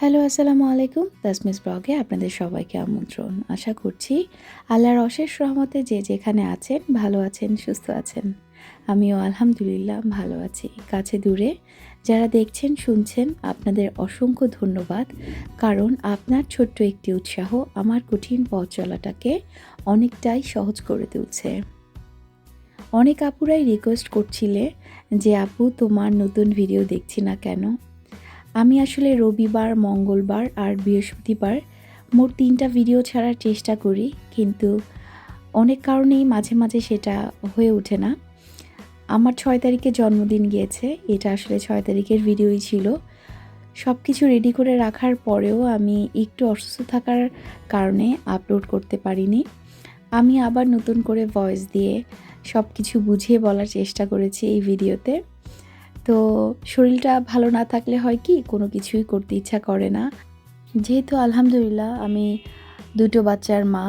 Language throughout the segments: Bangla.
হ্যালো, আসসালামু আলাইকুম। তাসমিস ব্লগে আপনাদের সবাইকে আমন্ত্রণ। আশা করছি আল্লাহর অশেষ রহমতে যে যেখানে আছেন, ভালো আছেন, সুস্থ আছেন। আমিও আলহামদুলিল্লাহ ভালো আছি। কাছে দূরে যারা দেখছেন, শুনছেন, আপনাদের অসংখ্য ধন্যবাদ। কারণ আপনার ছোট্ট একটি উৎসাহ আমার কঠিন পথ চলাটাকে অনেকটাই সহজ করে তুলছে। অনেক আপুরাই রিকোয়েস্ট করছিলে যে, আপু, তোমার নতুন ভিডিও দেখছি না কেন? আমি আসলে রবিবার, মঙ্গলবার আর বৃহস্পতিবার মোট তিনটা ভিডিও ছাড়ার চেষ্টা করি, কিন্তু অনেক কারণেই মাঝে মাঝে সেটা হয়ে ওঠে না। আমার ছয় তারিখে জন্মদিন গিয়েছে, এটা আসলে ছয় তারিখের ভিডিওই ছিল। সব কিছু রেডি করে রাখার পরেও আমি একটু অসুস্থ থাকার কারণে আপলোড করতে পারিনি। আমি আবার নতুন করে ভয়েস দিয়ে সব কিছু বুঝিয়ে বলার চেষ্টা করেছি এই ভিডিওতে তো শরীরটা ভালো না থাকলে হয় কি, কোনো কিছুই করতে ইচ্ছা করে না। যেহেতু আলহামদুলিল্লাহ আমি দুটো বাচ্চার মা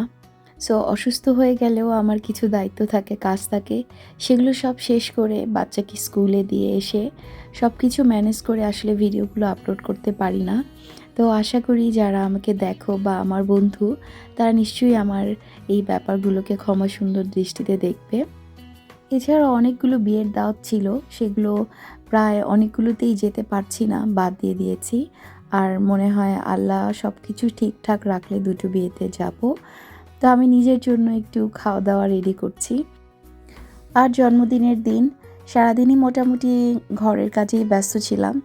সো অসুস্থ হয়ে গেলেও আমার কিছু দায়িত্ব থাকে, কাজ থাকে, সেগুলো সব শেষ করে বাচ্চাকে স্কুলে দিয়ে এসে সব কিছু ম্যানেজ করে আসলে ভিডিওগুলো আপলোড করতে পারি না। তো আশা করি যারা আমাকে দেখো বা আমার বন্ধু, তারা নিশ্চয়ই আমার এই ব্যাপারগুলোকে ক্ষমা সুন্দর দৃষ্টিতে দেখবে। এছাড়াও অনেকগুলো বিয়ের দাওয়াত ছিল, সেগুলো প্রায় অনেকগুলোতেই যেতে পারছি না, বাদ দিয়ে দিয়েছি। আর মনে হয় আল্লাহ সব কিছু ঠিকঠাক রাখলে দুটো বিয়েতে যাব। তো আমি নিজের জন্য একটু খাওয়া দাওয়া রেডি করছি। আর জন্মদিনের দিন সারাদিনই মোটামুটি ঘরের কাজেই ব্যস্ত ছিলাম।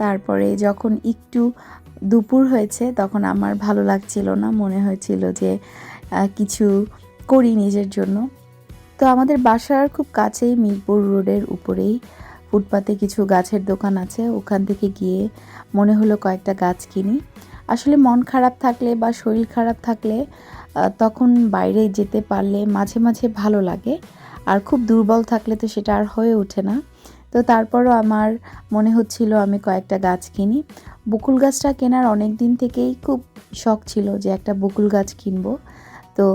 তারপরে যখন একটু দুপুর হয়েছে, তখন আমার ভালো লাগছিল না, মনে হয়েছিল যে কিছু করি নিজের জন্য। তো আমাদের বাসার খুব কাছেই মিরপুর রোডের উপরেই ফুটপাতে কিছু গাছের দোকান আছে। ওখান থেকে গিয়ে মনে হলো কয়েকটা গাছ কিনি। আসলে মন খারাপ থাকলে বা শরীর খারাপ থাকলে তখন বাইরে যেতে পারলে মাঝে মাঝে ভালো লাগে। আর খুব দুর্বল থাকলে তো সেটা আর হয়ে ওঠে না। তো তারপরও আমার মনে হচ্ছিল আমি কয়েকটা গাছ কিনি। বকুল গাছটা কেনার অনেক দিন থেকেই খুব শখ ছিল যে একটা বকুল গাছ কিনবো। তো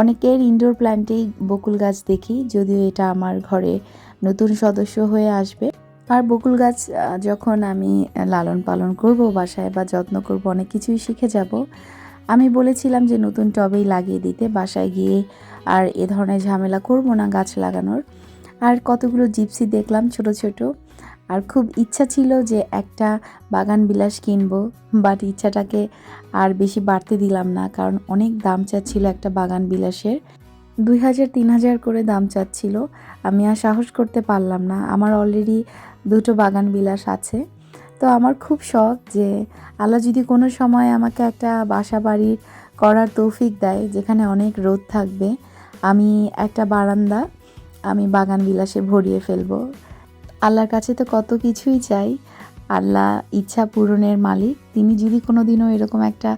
অনেকের ইনডোর প্ল্যান্টেই বকুল গাছ দেখি, যদিও এটা আমার ঘরে নতুন সদস্য হয়ে আসবে। আর বকুল গাছ যখন আমি লালন পালন করব, বাসায় বা যত্ন করব, অনেক কিছুই শিখে যাব। আমি বলেছিলাম যে নতুন টবেই লাগিয়ে দিতে, বাসায় গিয়ে আর এ ধরনের ঝামেলা করব না গাছ লাগানোর। আর কতগুলো জিপসি দেখলাম, ছোট ছোট। আর খুব ইচ্ছা ছিল যে একটা বাগান বিলাস কিনব বাট ইচ্ছাটাকে আর বেশি বাড়তে দিলাম না, কারণ অনেক দাম চাচ্ছিল একটা বাগান বিলাসের। দুই হাজার, তিন হাজার করে দাম চাচ্ছিল। আমি আর সাহস করতে পারলাম না। আমার অলরেডি দুটো বাগান বিলাস আছে। তো আমার খুব শখ যে আল্লাহ যদি কোনো সময় আমাকে একটা বাসা বাড়ির করার তৌফিক দেয়, যেখানে অনেক রোদ থাকবে, আমি একটা বারান্দা আমি বাগান বিলাসে ভরিয়ে ফেলব। আল্লাহর কাছে তো কত কিছুই চাই, আল্লাহ ইচ্ছা পূরণের মালিক। তিনি যদি কোনো দিনও এরকম একটা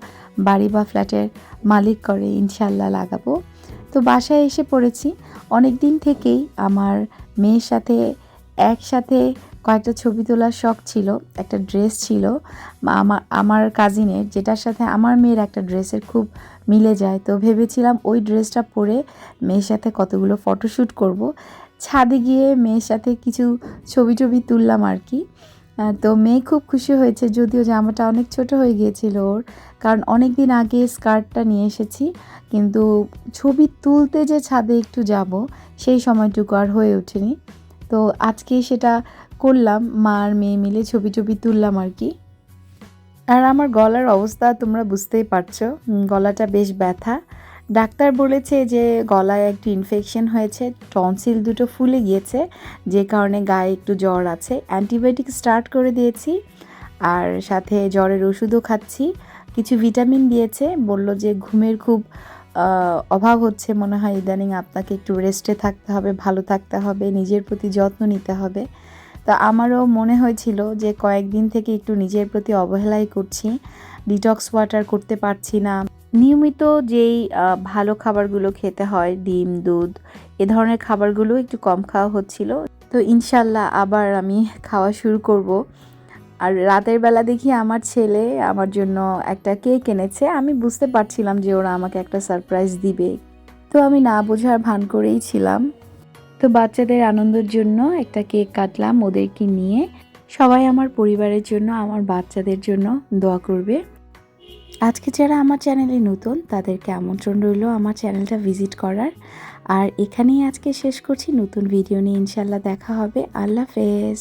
বাড়ি বা ফ্ল্যাটের মালিক করে ইনশাল্লাহ লাগাবো। তো বাসায় এসে পড়েছি। অনেক দিন থেকেই আমার মেয়ের সাথে, একসাথে কয়েকটা ছবি তোলার শখ ছিল, একটা ড্রেস ছিল। আমার আমার কাজিনের, যেটার সাথে আমার মেয়ের একটা ড্রেসের খুব মিলে যায়। তো ভেবেছিলাম ওই ড্রেসটা পরে মেয়ের সাথে কতগুলো ফটোশ্যুট করব। ছাদে গিয়ে মেয়ের সাথে কিছু ছবি টবি তুললাম আর কি। তো মেয়ে খুব খুশি হয়েছে, যদিও জামাটা অনেক ছোট হয়ে গিয়েছিল ওর, কারণ অনেক দিন আগে স্কার্টটা নিয়ে এসেছি, কিন্তু ছবি তুলতে যে ছাদে একটু যাব, সেই সময়টুকু আর হয়ে ওঠেনি। তো আজকে সেটা করলাম, মা আর মেয়ে মিলে ছবি টবি তুললাম আর কি। আর আমার গলার অবস্থা তোমরা বুঝতেই পারছ গলাটা বেশ ব্যথা। ডাক্তার বলেছে যে গলায় একটু ইনফেকশন হয়েছে টনসিল দুটো ফুলে গিয়েছে, যে কারণে গায়ে একটু জ্বর আছে। অ্যান্টিবায়োটিক স্টার্ট করে দিয়েছি আর সাথে জ্বরের ওষুধও খাচ্ছি। কিছু ভিটামিন দিয়েছে, বলল যে ঘুমের খুব অভাব হচ্ছে। মনে হয় ইদানিং আপনাকে একটু রেস্টে থাকতে হবে, ভালো থাকতে হবে, নিজের প্রতি যত্ন নিতে হবে। তা আমারও মনে হয়েছিল যে কয়েকদিন থেকে একটু নিজের প্রতি অবহেলাই করছি। ডিটক্স ওয়াটার করতে পারছি না। নিয়মিত যেই ভালো খাবারগুলো খেতে হয়, ডিম, দুধ, এ ধরনের খাবারগুলো একটু কম খাওয়া হচ্ছিল। তো ইনশাল্লাহ আবার আমি খাওয়া শুরু করব। আর রাতের বেলা দেখি আমার ছেলে আমার জন্য একটা কেক এনেছে। আমি বুঝতে পারছিলাম যে ওরা আমাকে একটা সারপ্রাইজ দিবে। তো আমি না বোঝার ভান করেই ছিলাম। তো বাচ্চাদের আনন্দের জন্য একটা কেক কাটলাম ওদেরকে নিয়ে। সবাই আমার পরিবারের জন্য, আমার বাচ্চাদের জন্য দোয়া করবে। আজকে যারা আমার চ্যানেলে নতুন, তাদেরকে আমন্ত্রণ রইল আমার চ্যানেলটা ভিজিট করার। আর এখানেই আজকে শেষ করছি। নতুন ভিডিও নিয়ে ইনশাল্লাহ দেখা হবে। আল্লাহ হাফেজ।